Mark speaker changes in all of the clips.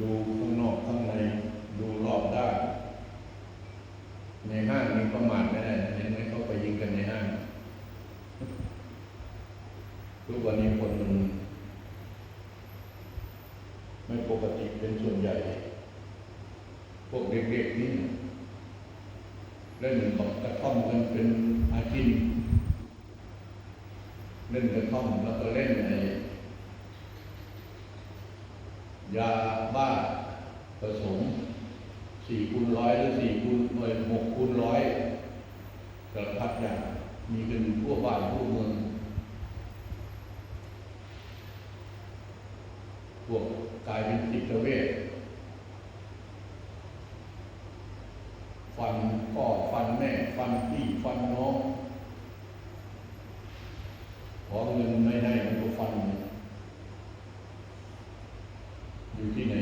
Speaker 1: ดูข้างนอกข้างใน ดูรอบด้านในห้างนี่ประมาทไม่ได้เห็นไหมเขาไปยิงกันในห้างทุกวันนี้คนมันไม่ปกติเป็นส่วนใหญ่ พวกเด็กๆนี่เล่นกับกระท่อมกันเป็นอาชีพเล่นกระท่อมแล้วก็เล่นไอ้ ยาบ้าผสมสี่คูณร้อยหรือสี่คูณเอ้ยหกคูณร้อยสารพัดอย่างมีกันทั่วบ้านทั่วเมืองพวกกลายเป็นจิตเวชฟันพ่อฟันแม่ ฟันพี่ฟันน้อง ขอเงินไม่ได้มันก็ฟัน อยู่ที่ไหน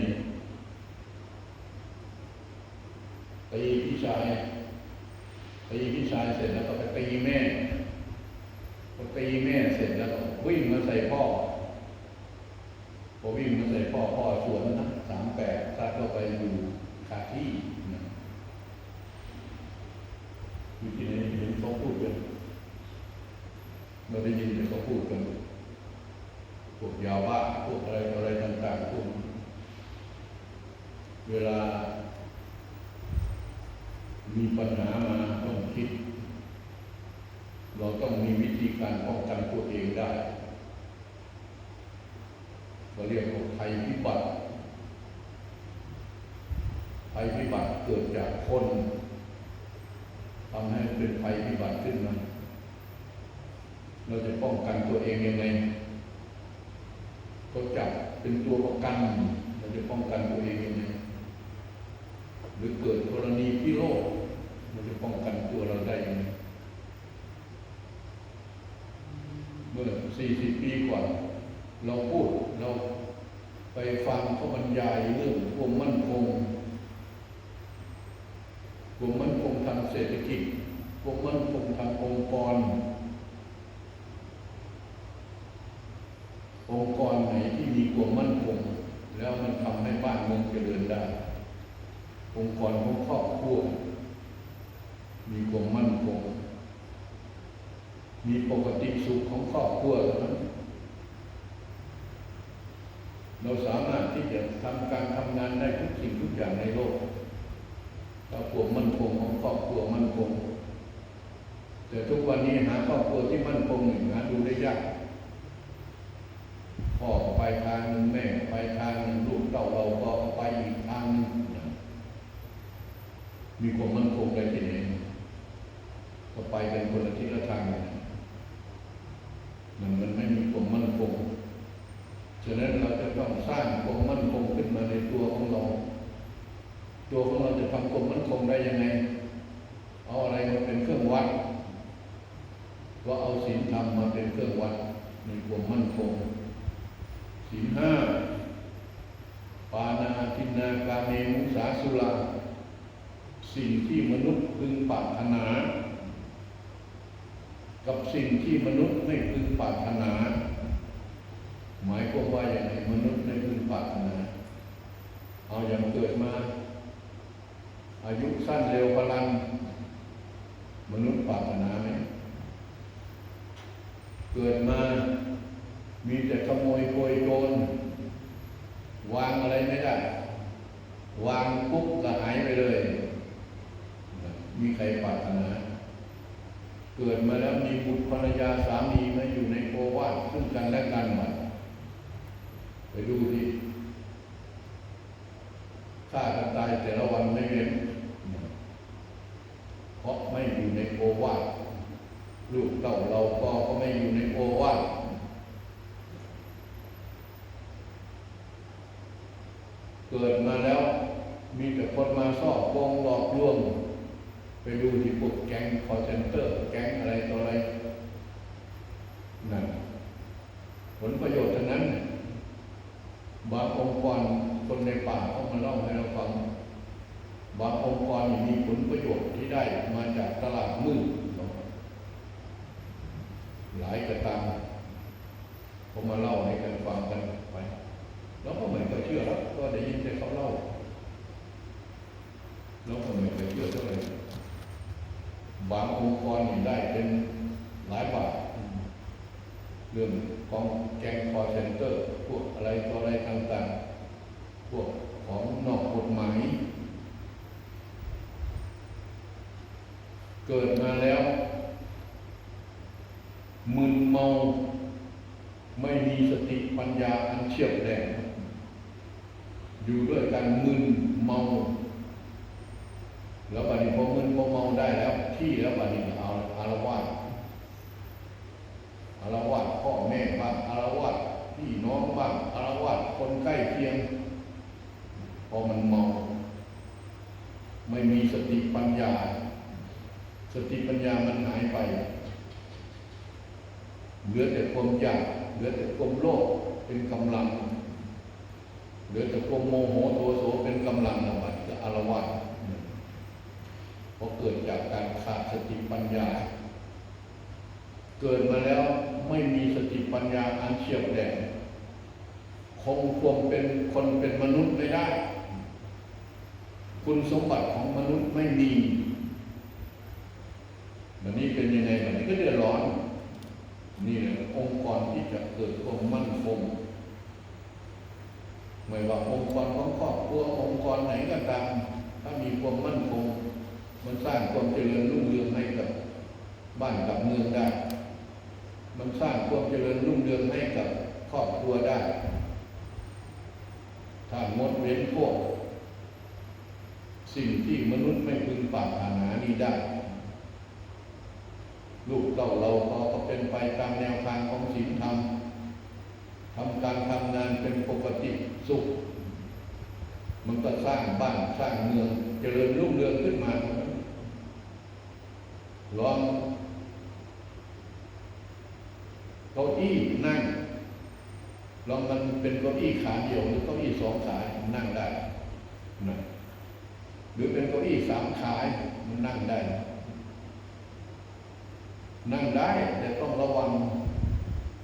Speaker 1: ตีพี่ชาย ตีพี่ชาย เสร็จแล้วก็ไปตีแม่พอตีแม่เสร็จแล้วก็วิ่งมาใส่พ่อพอวิ่งมาใส่พ่อพ่อสวนนะสามแปดซัดเข้าไปอยู่ขาที่นะอยู่ที่ไหนเห็นเขาพูดกันเราได้ยินเขาพูดกันพวกยาบ้าพวกอะไรอะไรต่างๆพวกเวลามีปัญหามาต้องคิด เราต้องมีวิธีการป้องกันตัวเองได้เราเรียกว่าภัยพิบัติภัยพิบัติเกิดจากคนทำให้เป็นภัยพิบัติขึ้นมา เราจะป้องกันตัวเองยังไงก็จับเป็นตัวประกัน เราจะป้องกันตัวเองยังไงหรือเกิดกรณีพิโรธเราจะป้องกันตัวเราได้ยังไง 40ปีก่อนเราพูดเราไปฟังเขาบรรยายเรื่องความมั่นคงความมั่นคงทางเศรษฐกิจความมั่นคงทางองค์กร องค์กรไหนที่มีความมั่นคง แล้วมันทำให้บ้านเมืองเจริญได้ องค์กรของครอบครัวมีความมั่นคง มีปกติสุขของครอบครัวเท่านั้นเราสามารถที่จะทำการทำงานได้ทุกสิ่งทุกอย่างในโลกถ้าความมั่นคงของครอบครัวมั่นคง แต่ทุกวันนี้หาครอบครัวที่มั่นคงหนึ่งหาดูได้ยากพ่อไปทางหนึ่งแม่ไปทางหนึ่งลูกเต้าเราก็ไปอีกทางหนึ่งมีความมั่นคงได้ที่ไหนก็ไปกันคนละทิศละทางเลยมันมันไม่มีความมั่นคง ฉะนั้นเราจะต้องสร้างความมั่นคงขึ้นมาในตัวของเรา ตัวของเราจะทำความมั่นคงได้ยังไง เอาอะไรมาเป็นเครื่องวัด ว่าเอาศีลธรรมมาเป็นเครื่องวัดในความมั่นคงศีลห้าปานาทินาการเมมุสาสุราสิ่งที่มนุษย์พึงปรารถนา กับสิ่งที่มนุษย์ไม่พึงปรารถนา หมายความว่าอย่างไรมนุษย์ไม่พึงปรารถนา เอาอย่างเกิดมา อายุสั้นเร็วพลันมนุษย์ปรารถนาไหมเกิดมา มีแต่ขโมยโกยโจรวางอะไรไม่ได้ วางปุ๊บก็หายไปเลย มีใครปรารถนา เกิดมาแล้วมีบุตรภรรยาสามีมาอยู่ในโอวาทซึ่งกันและกันหมด ไปดูดิฆ่ากันตายแต่ละวันไม่เว้นเพราะไม่อยู่ในโอวาทลูกเต้าเราก็ก็ไม่อยู่ในโอวาทเกิดมาแล้วมีแต่คนมาสอบโกงหลอกลวง ไปดูที่พวกแก๊งคอเซนเตอร์ แก๊งอะไรต่ออะไรนั่นผลประโยชน์ทั้งนั้น บางองค์กรคนในป่าเขามาเล่าให้เราฟัง บางองค์กรมีผลประโยชน์ที่ได้มาจากตลาดมืดหลายกระตังเขามาเล่าให้กันฟังกันไปแล้วก็เหมือนกับเชื่อแล้วก็ได้ยินแต่เขาเล่าเราก็ไม่เคยเชื่อเท่าไหร่บางองค์กรนี่ได้เป็นหลายบาท รื่องของแกงคอเซนเตอร์ พวกอะไรต่ออะไรต่างๆ พวกของนอกกฎหมาย เกิดมาแล้วมึนเมา ไม่มีสติปัญญาอันเฉียบแหลมอยู่ด้วยกันมึนเมา แล้วบัดนี้พอมึนพอเมาได้แล้วที่แล้วบัดนี้เอาอารวาสอารวาสพ่อแม่บ้างอารวาสพี่น้องบ้างอารวาสคนใกล้เคียง พอมันเมา ไม่มีสติปัญญา ส ติปัญญามันหายไป เหลือแต่ความอยาก เหลือแต่ความโลภเป็นกำลัง เหลือแต่ความโมโหโทโสเป็นกำลังนะมันจะอารวาสเพราะเกิดจากการขาดสติปัญญา เกิดมาแล้วไม่มีสติปัญญาอันเฉียบแหลมคงควมเป็นคนเป็นมนุษย์ไม่ได้ คุณสมบัติของมนุษย์ไม่มี แบบนี้เป็นยังไงแบบนี้ก็เดือดร้อน นี่แหละองค์กรที่จะเกิดความมั่นคงไม่ว่าองค์กรของครอบครัวองค์กรไหนก็ตามถ้ามีความมั่นคง มันสร้างความเจริญรุ่งเรืองให้กับบ้านกับเมืองได้ มันสร้างความเจริญรุ่งเรืองให้กับครอบครัวได้ ถ้างดเว้นพวก สิ่งที่มนุษย์ไม่พึงปรารถนานี้ได้ ลูกเต้าเราพอก็เป็นไปตามแนวทางของศีลธรรมทำการทำงานเป็นปกติสุข มันก็สร้างบ้านสร้างเมืองเจริญรุ่งเรืองขึ้นมาลองเก้าอี้นั่งลองมันเป็นเก้าอี้ขาเดียวหรือเก้าอี้สองขานั่งได้นะหรือเป็นเก้าอี้สามขามันนั่งได้ นั่งได้แต่ต้องระวัง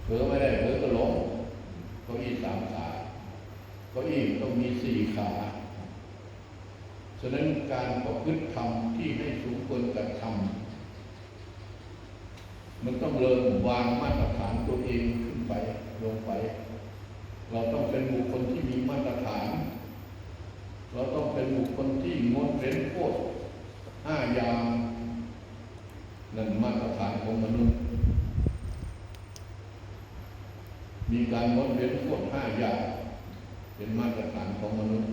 Speaker 1: เผลอไม่ได้เผลอก็ล้มเก้าอี้สามขาเก้าอี้ต้องมีสี่ขาฉะนั้นการประพฤติธรรมที่ให้สมควรกับธรรมมันต้องเริ่มวางมาตรฐานตัวเองขึ้นไปลงไป เราต้องเป็นบุคคลที่มีมาตรฐาน เราต้องเป็นบุคคลที่งดเว้นโทษห้าอย่างนั่นมาตรฐานของมนุษย์ มีการงดเว้นโทษห้าอย่างเป็นมาตรฐานของมนุษย์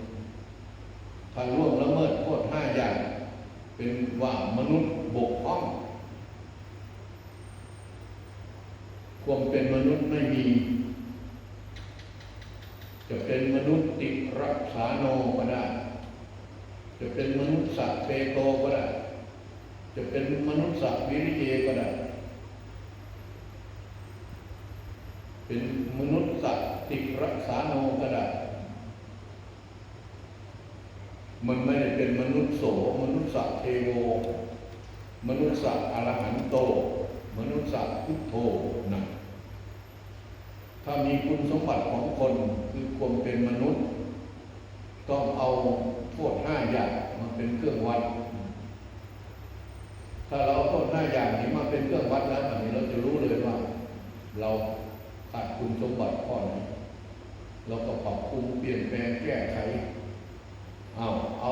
Speaker 1: ถ้าล่วงละเมิดโทษห้าอย่าง เป็นว่ามนุษย์บกพร่อง ความเป็นมนุษย์ไม่มี จะเป็นมนุษย์ติรักษาโนก็ได้ จะเป็นมนุษย์สัตว์เปโตก็ได้ จะเป็นมนุษย์สัตว์วิริเยก็ได้ เป็นมนุษย์สัตว์ติรักษาโนก็ได้มันไม่ได้เป็นมนุษย์โส มนุษย์สัตว์เทโว มนุษย์สัตว์อรหันโต มนุษย์สัตว์พุทโธนะถ้ามีคุณสมบัติของคนคือความเป็นมนุษย์ ต้องเอาโทษห้าอย่างมาเป็นเครื่องวัด ถ้าเราเอาโทษห้าอย่างนี้มาเป็นเครื่องวัดแล้วอันนี้เราจะรู้เลยว่า เรา ขาดคุณสมบัติข้อนี้เราก็ปรับปรุงเปลี่ยนแปลงแก้ไขเอาเอา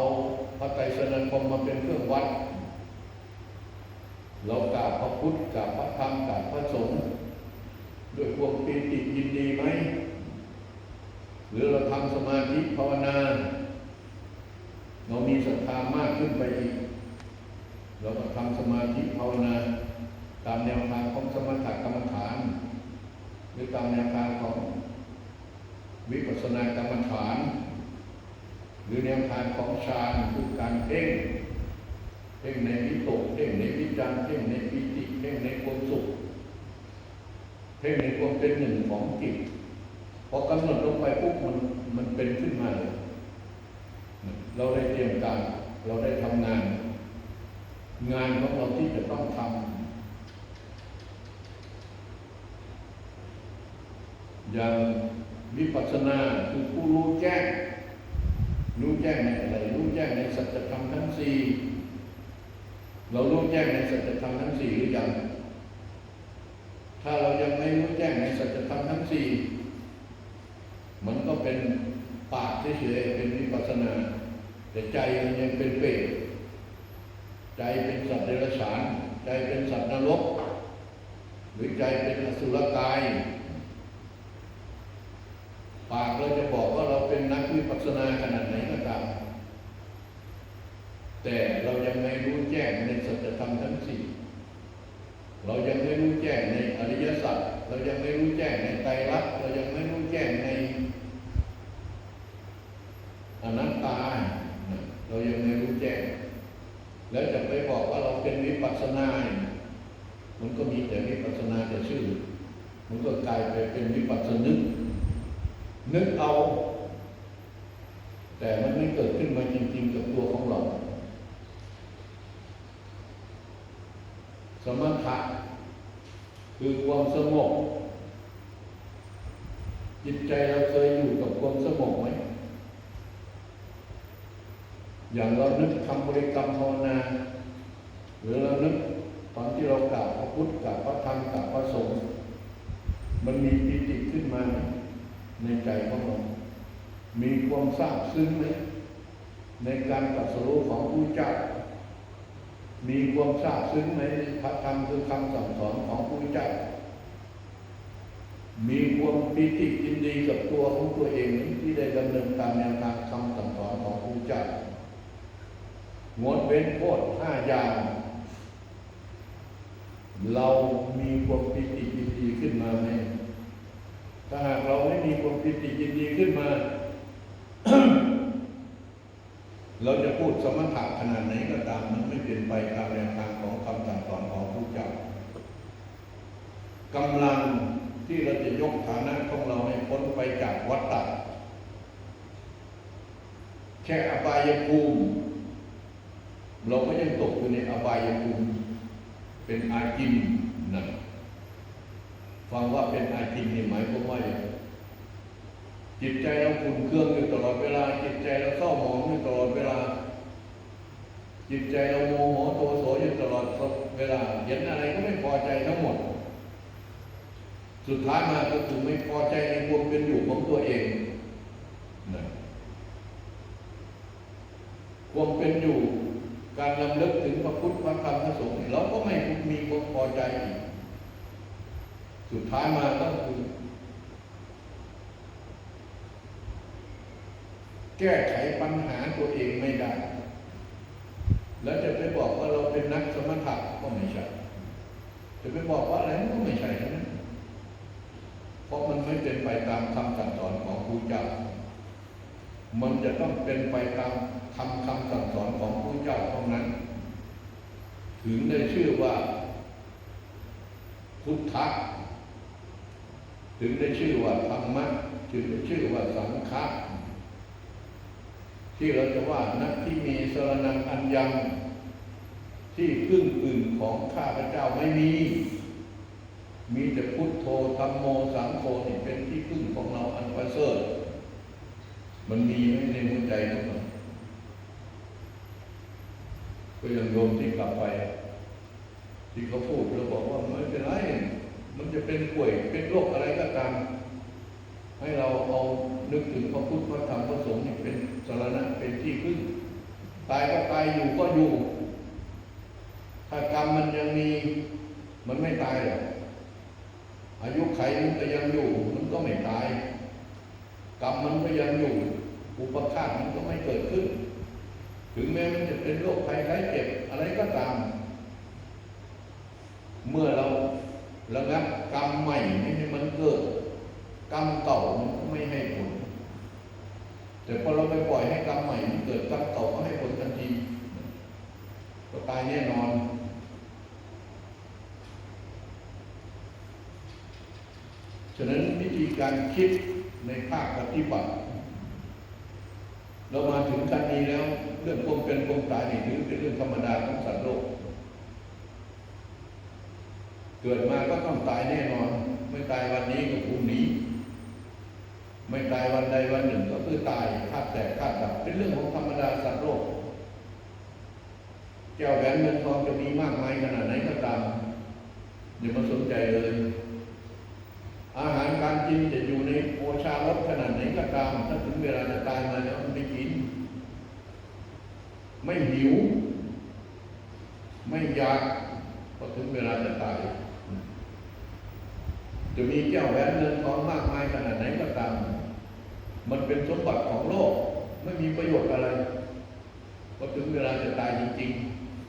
Speaker 1: พระไตรสรณคมมาเป็นเครื่องวัด เรากราบพระพุทธกราบพระธรรมกราบพระสงฆ์ด้วยความปีติยินดีไหม หรือเราทำสมาธิภาวนา เรามีศรัทธามากขึ้นไปอีก เราก็ทำสมาธิภาวนา ตามแนวทางของสมถกรรมฐาน รือตามแนวทางของวิปัสสนากรรมฐาน หรือแนวทางของฌานคือการเพ่งเพ่งในวิตกเพ่งในวิจารเพ่งในปิติเพ่งในความสุขเพ่งในความเป็นหนึ่งของจิตพอกำหนดลงไปปุ๊บมันมันเป็นขึ้นมาเลยเราได้เตรียมการเราได้ทำงาน งานของเราที่จะต้องทำ อย่างวิปัสสนาคือผู้รู้แจ้ง รู้แจ้งในอะไร รู้แจ้งในสัจธรรมทั้งสี่เรารู้แจ้งในสัจธรรมทั้งสี่หรือยัง ถ้าเรายังไม่รู้แจ้งในสัจธรรมทั้งสี่มันก็เป็นปากเฉยๆเป็นวิปัสสนา แต่ใจมันยังเป็นเปรตใจเป็นสัตว์เดรัจฉาน ใจเป็นสัตว์นรก หรือใจเป็นอสุรกาย ปากเราจะบอกว่าเราเป็นนักวิปัสสนาขนาดไหนก็ตาม แต่เรายังไม่รู้แจ้งในสัจธรรมทั้งสี่ เรายังไม่รู้แจ้งในอริยสัจ เรายังไม่รู้แจ้งในไตรลักษณ์ เรายังไม่รู้แจ้งในอนัตตา เรายังไม่รู้แจ้ง แล้วจะไปบอกว่าเราเป็นวิปัสสนา มันก็มีแต่วิปัสสนาแต่ชื่อ มันก็กลายไปเป็นวิปัสสนึก นึกเอา แต่มันไม่เกิดขึ้นมาจริง ๆ กับตัวของเรา สมถะคือความสงบจิตใจเราเคยอยู่กับความสงบไหม อย่างเรานึกคำบริกรรมภาวนา หรือเรานึกตอนที่เรากราบพระพุทธกราบพระธรรมกราบพระสงฆ์มันมีปิติขึ้นมา ในใจของเรามีความซาบซึ้งไหมในการตรัสรู้ของผู้เจ้า มีความซาบซึ้งไหมในพระธรรมคือคำสั่งสอนของผู้เจ้า มีความปิติยินดีกับตัวของตัวเองที่ได้ดำเนินตามแนวทางคำสั่งสอนของผู้เจ้างดเว้นโทษห้าอย่างเรามีความปิติยินดีขึ้นมาไหม ถ้าหากเราไม่มีความปิติยินดีขึ้นมา เราจะพูดสมถะขนาดไหนก็ตามมันไม่เป็นไปตามแนวทางของคำสั่งสอนของผู้เจ้ากำลังที่เราจะยกฐานะของเราให้พ้นไปจากวัฏฏะแค่อบายภูมิ เราก็ยังตกอยู่ในอบายภูมิ เป็นอาจิน ฟังว่าเป็นอาจินนี่หมายความว่าอย่างจิตใจเราขุ่นเครื่องอยู่ตลอดเวลา จิตใจเราเศร้าหมองอยู่ตลอดเวลา จิตใจเราโมโหโทโสอยู่ตลอดเวลา เห็นอะไรก็ไม่พอใจทั้งหมด สุดท้ายมาก็คือไม่พอใจในความเป็นอยู่ของตัวเองนะความเป็นอยู่การลำลึกถึงพระพุทธพระธรรมพระสงฆ์เราก็ไม่มีความพอใจอีก สุดท้ายมาก็คือ แก้ไขปัญหาตัวเองไม่ได้ แล้วจะไปบอกว่าเราเป็นนักสมถะก็ไม่ใช่ จะไปบอกว่าอะไรก็ไม่ใช่ทั้งนั้นเพราะมันไม่เป็นไปตามคำสั่งสอนของครูเจ้า มันจะต้องเป็นไปตามคำคำสั่งสอนของครูเจ้าเท่านั้น ถึงได้ชื่อว่าพุทธะ ถึงได้ชื่อว่าธรรมะถึงได้ชื่อว่าสังฆะที่เราจะว่านักที่มีสรนังอันยัง ที่พึ่งอื่นของข้าพเจ้าไม่มี มีแต่พุทโธธรรมโมสังโฆที่เป็นที่พึ่งของเราอันประเสริฐมันมีไหมในหัวใจของเราก็ยังโยมที่กลับไป ที่เขาพูดเราบอกว่าไม่เป็นไร มันจะเป็นป่วยเป็นโรคอะไรก็ตาม ให้เราเอานึกถึงพระพุทธพระธรรมพระสงฆ์เป็นสารณะเป็นที่พึ่ง ตายก็ตายอยู่ก็อยู่ ถ้ากรรมมันยังมี มันไม่ตายหรอกอายุไขมันก็ยังอยู่ มันก็ไม่ตาย กรรมมันก็ยังอยู่ อุปฆาตมันก็ไม่เกิดขึ้น ถึงแม้มันจะเป็นโรคภัยไข้เจ็บอะไรก็ตาม เมื่อเรา ระงับกรรมใหม่ไม่ให้มันเกิด กรรมเก่ามันก็ไม่ให้ผล แต่พอเราไปปล่อยให้กรรมใหม่มันเกิดกรรมเก่าก็ให้ผลทันทีก็ตายแน่นอนฉะนั้นวิธีการคิดในภาคปฏิบัติ เรามาถึงขั้นนี้แล้ว เรื่องความเป็นความตายนี่ถือเป็นเรื่องธรรมดาของสัตว์โลก กิดมาก็ต้องตายแน่นอน ไม่ตายวันนี้ก็พรุ่งนี้ ไม่ตายวันใดวันหนึ่งก็คือตายธาตุแตกธาตุดับเป็นเรื่องของธรรมดาสัตว์โลกแก้วแหวนเงินทองจะมีมากมายขนาดไหนก็ตามอย่ามาสนใจเลย อาหารการกินจะอยู่ในโอชารสขนาดไหนก็ตาม ถ้าถึงเวลาจะตายมาแล้วมันไม่กิน ไม่หิว ไม่อยากพอถึงเวลาจะตาย จะมีแก้วแหวนเงินทองมากมายขนาดไหนก็ตาม มันเป็นสมบัติของโลกไม่มีประโยชน์อะไรพอถึงเวลาจะตายจริง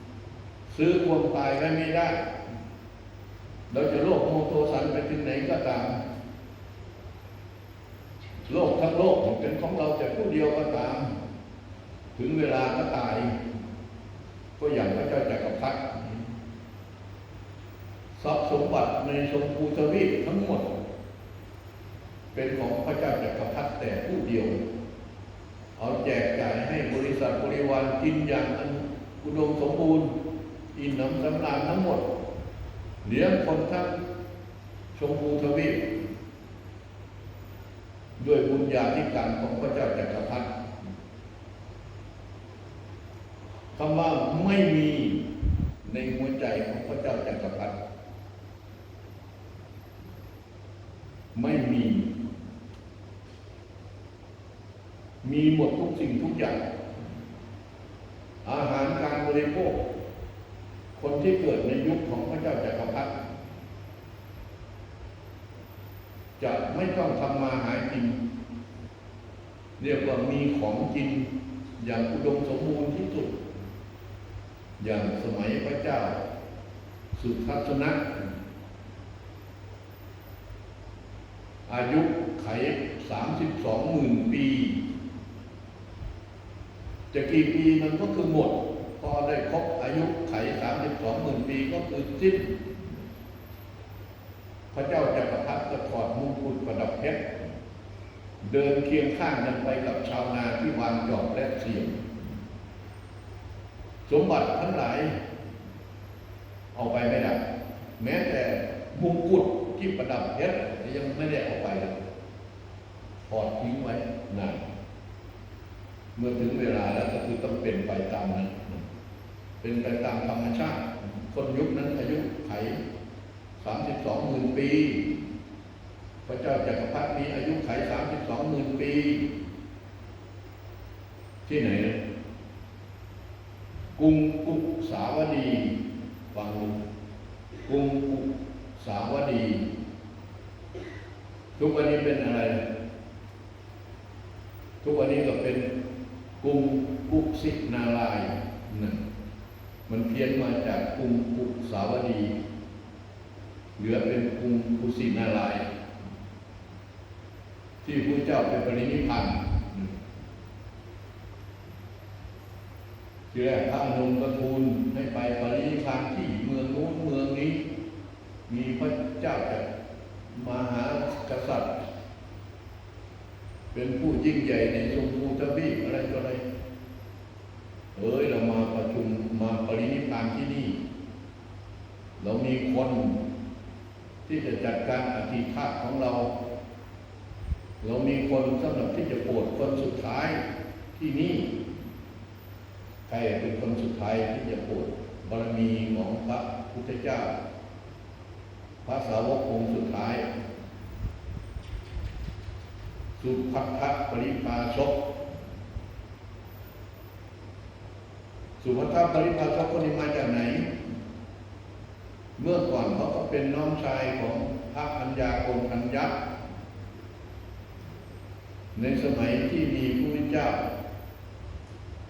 Speaker 1: ๆ ซื้อความตายไว้ไม่ได้ เราจะโลกโมโทสันไปถึงไหนก็ตาม โลกทั้งโลกเป็นของเราแต่ผู้เดียวก็ตาม ถึงเวลาก็ตาย ก็อย่างพระเจ้าจักรพรรดิ ทรัพย์สมบัติในชมพูทวีปทั้งหมด เป็นของพระเจ้าจักรพรรดิแต่ผู้เดียว เอาแจกจ่ายให้บริษัทบริวารกินอย่างอุดมสมบูรณ์อิ่มหนำสำราญทั้งหมดเลี้ยงคนทั้งชมพูทวีปด้วยบุญญาธิการของพระเจ้าจักรพรรดิคำว่าไม่มีในหัวใจของพระเจ้าจักรพรรดิ ไม่มี มีหมดทุกสิ่งทุกอย่าง อาหารการบริโภค คนที่เกิดในยุคของพระเจ้าจักรพรรดิจะไม่ต้องทำมาหากิน เรียกว่ามีของกิน อย่างอุดมสมบูรณ์ที่สุด อย่างสมัยพระเจ้า สุทัศนะ อายุไขสามสิบสองหมื่นปีจะกี่ปีมันก็คือหมด พอได้ครบอายุไขสามสิบสองหมื่นปีก็คือสิ้น พระเจ้าจักรพรรดิก็ถอดมงกุฎประดับเพชรเดินเคียงข้างกันไปกับชาวนาที่วางจอบและเสียมสมบัติทั้งหลาย เอาไปไม่ได้ แม้แต่มงกุฎ ที่ประดับเพชรยังไม่ได้เอาไปเลยถอดทิ้งไว้นานเมื่อถึงเวลาแล้วก็คือต้องเป็นไปตามนั้น เป็นไปตามธรรมชาติ คนยุคนั้นอายุไขสามสิบสองหมื่นปี พระเจ้าจักรพรรดิมีอายุไขสามสิบสองหมื่นปี ที่ไหนนะกรุงกุสาวดีฟังกรุงกุ สาวดี ทุกวันนี้เป็นอะไร ทุกวันนี้ก็เป็นกรุงกุสินารายณ์นั่นมันเพี้ยนมาจากกรุงกุสาวดี เหลือเป็นกรุงกุสินาราย ที่พระเจ้าเป็นปรินิพพานทีแรกพระอนุนก็ทูลให้ไปปรินิพพานที่เมืองนู้นเมืองนี้ มีพระเจ้าจากมหากษัตริย์ เป็นผู้ยิ่งใหญ่ในชมพูทวีปอะไรต่ออะไรเอ้ยเรามาประชุมมาปรินิพานที่นี่ เรามีคนที่จะจัดการอธิฆาตของเรา เรามีคนสำหรับที่จะโปรดคนสุดท้ายที่นี่ ใครเป็นคนสุดท้ายที่จะโปรดบารมีของพระพุทธเจ้า ระสาวกองค์สุดท้าย สุภัททปริภาชก สุภัททปริภาชกคนนี้มาจากไหน เมื่อก่อนเขาก็เป็นน้องชายของพระอัญญาโกณทัญญัตในสมัยที่มีพระพุทธเจ้า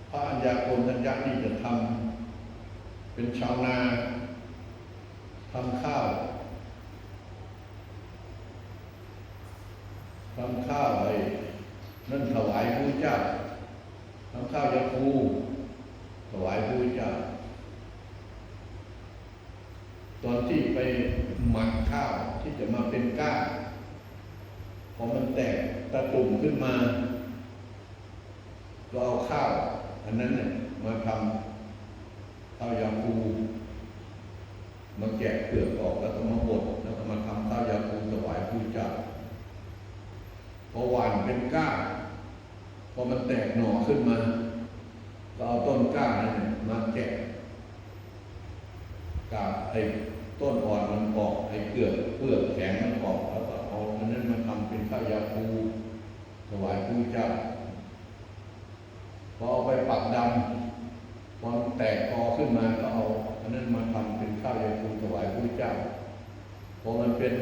Speaker 1: พระอัญญาโกณทัญญัตนี่จะทำเป็นชาวนาทำข้าว ทำข้าวไอ้นั่นถวายพระเจ้าทำข้าวยาคูถวายพระเจ้า ตอนที่ไปหมักข้าวที่จะมาเป็นก้าพอมันแตกตะตุ่มขึ้นมาก็เอาข้าว อันนั้นเนี่ยมาทำข้าวยาคูมาแกะเปลือกออกแล้วก็มาบดแล้วก็มาทำข้าวยาคูถวายพระเจ้า พอหวานเป็นก้าพอมันแตกหน่อขึ้นมาก็เอาต้นก้านั่นมาแกะกาบไอ้ต้นอ่อนมันออกไอ้เกลือกเปลือกแข็งมันออกแล้วก็เอาอันนั้นมาทำเป็นข้าวยาคูถวายพระเจ้าพอเอาไปปักดำพอมันแตกคอขึ้นมาก็เอาอันนั้นมาทำเป็นข้าวยาคูถวายพระเจ้าพอมันเป็น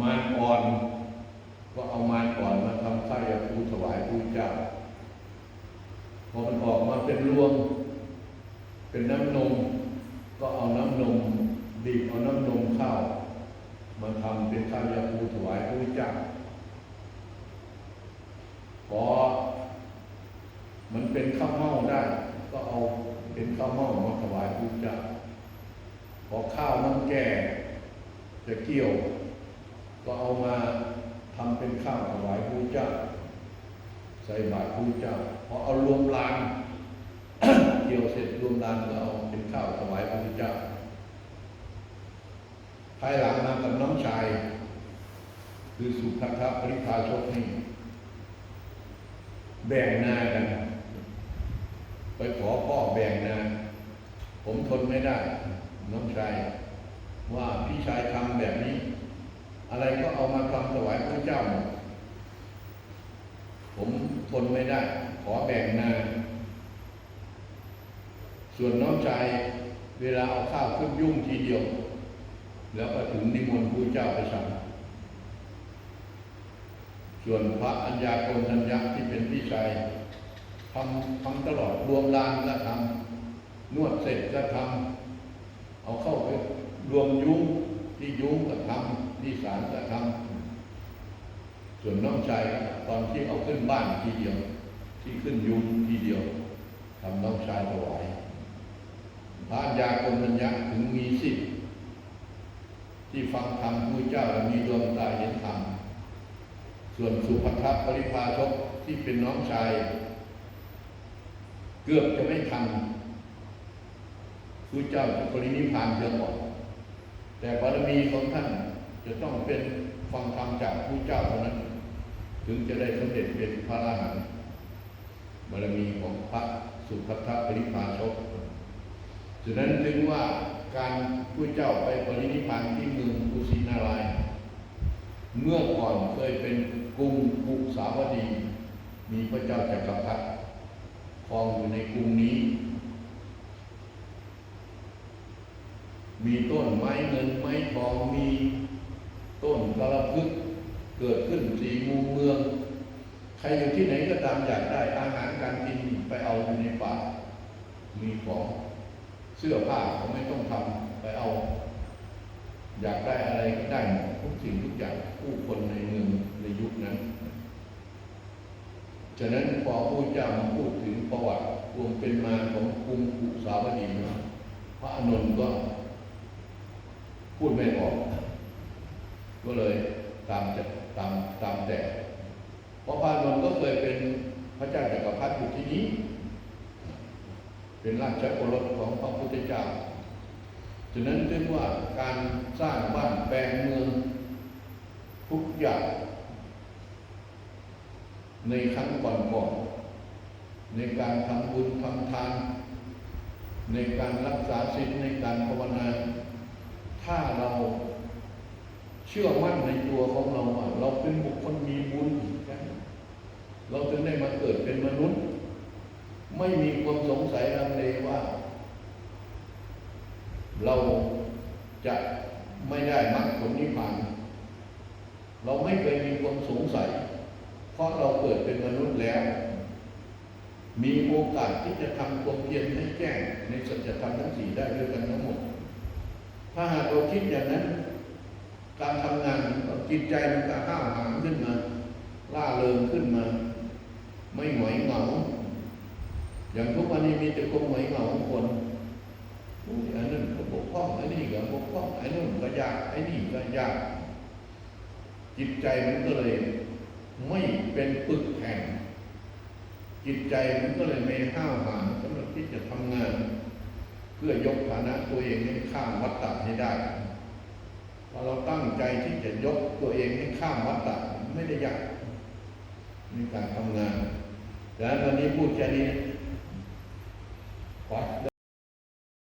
Speaker 1: มานอ่อนก็เอามานอ่อนมาทำข้ยาคูถวายพระเจ้าพอมันออกมาเป็นรวง เป็นน้ำนม ก็เอาน้ำนมบีบเอาน้ำนมข้าวมาทำเป็นข้าวยาคูถวายพระเจ้าพอมันเป็นข้าวเม่าได้ ก็เอาเป็นข้าวเม่ามาถวายพระเจ้าพอข้าวน้ำแก่จะเกี่ยว ก็เอามาทำเป็นข้าวถวายพระเจ้า ใส่บาตรพระเจ้าพอเอารวมลานเกี่ยวเสร็จรวมลานก็เอาเป็นข้าวถวายพระเจ้าภายหลังมากับน้องชาย คือสุภัททปริพาชกนี่แบ่งนากัน ไปขอพ่อแบ่งนา ผมทนไม่ได้ น้องชาย ว่าพี่ชายทำแบบนี้ อะไรก็เอามาทำถวายพระเจ้าหมดผมทนไม่ได้ ขอแบ่งนาส่วนน้องชายเวลาเอาข้าวขึ้นยุ่งทีเดียว แล้วก็ถึงนิมนต์พระเจ้าไปสั่งส่วนพระอัญญาโกณทัญญะที่เป็นพี่ชายทำทำตลอดรวมลานก็ทำนวดเสร็จก็ทำเอาเข้าไปรวมยุ้งที่ยุ้งก็ทำ ที่ศาลก็ทำส่วนน้องชายตอนที่เอาขึ้นบ้านทีเดียว ที่ขึ้นยุงทีเดียวทำน้องชายถวายพระอัญญาโกณทัญญะถึงมีสิทธิ์ที่ฟังธรรมพระเจ้าและมีดวงตาเห็นธรรมส่วนสุภัททปริพาชกที่เป็นน้องชาย เกือบจะไม่ทันพระเจ้าจะปรินิพานเสียก่อนแต่บารมีของท่าน จะต้องเป็นฟังธรรมจากพระเจ้าเท่านั้น ถึงจะได้สำเร็จเป็นพระอรหันต์บารมีของพระสุภัททปริพาชกฉะนั้นถึงว่าการพระเจ้าไปปรินิพพานที่เมืองกุสินาราย เมื่อก่อนเคยเป็นกรุงกุสาวดี มีพระเจ้าจักรพรรดิครองอยู่ในกรุงนี้ มีต้นไม้เงินไม้ทองมี ต้นกระพึกเกิดขึ้นสีมุมเมือง ใครอยู่ที่ไหนก็ตามอยากได้อาหารการกินไปเอาอยู่ในป่า มีของเสื้อผ้าเขาไม่ต้องทำไปเอา อยากได้อะไรก็ได้ทุกสิ่งทุกอย่างผู้คนในเมืองในยุคนั้นฉะนั้นพอพระเจ้ามาพูดถึงประวัติควมเป็นมาของกรุงกุสาวดี พระอานนก็พูดไม่ออก ก็เลยตามจะตามตามแต่เพราะพระอานนท์ก็เคยเป็นพระเจ้าจักรพรรดิอยู่ที่นี้ เป็นราชโอรสของพระพุทธเจ้าฉะนั้นเรียกว่าการสร้างบ้านแปลงเมืองทุกอย่างในครั้งก่อนๆในการทำบุญทำทาน ในการรักษาศีลในการภาวนา ถ้าเรา เชื่อมั่นในตัวของเราว่าเราเป็นบุคคลมีบุญเราถึงได้มาเกิดเป็นมนุษย์ ไม่มีความสงสัยลังเลว่า เราจะไม่ได้มรรคผลนิพพานเราไม่เคยมีความสงสัย เพราะเราเกิดเป็นมนุษย์แล้ว มีโอกาสที่จะทำความเพียรให้แจ้งในสัจธรรมทั้งสี่ได้ด้วยกันทั้งหมด ถ้าหากเราคิดอย่างนั้น การทำงานจิตใจมันก็ห้าวหาญขึ้นมา ล่าเริงขึ้นมา ไม่หงอยเหงา อย่างทุกวันนี้มีแต่คนหงอยเหงาคนอันนั้นก็บกพร่องอ้นี่ก็บกพร่องอ้นู่นก็ยากอ้นี่ก็ยาก จิตใจมันก็เลยไม่เป็นปึกแห่งจิตใจมันก็เลยไม่ห้าวหาญสำหรับที่จะทำงาน เพื่อยกฐานะตัวเองให้ข้ามวัฏฏะให้ได้ พอเราตั้งใจที่จะยกตัวเองให้ข้ามวัฏฏะไม่ได้ยากในการทำงานแต่ตอนนนี้พูดแค่นี้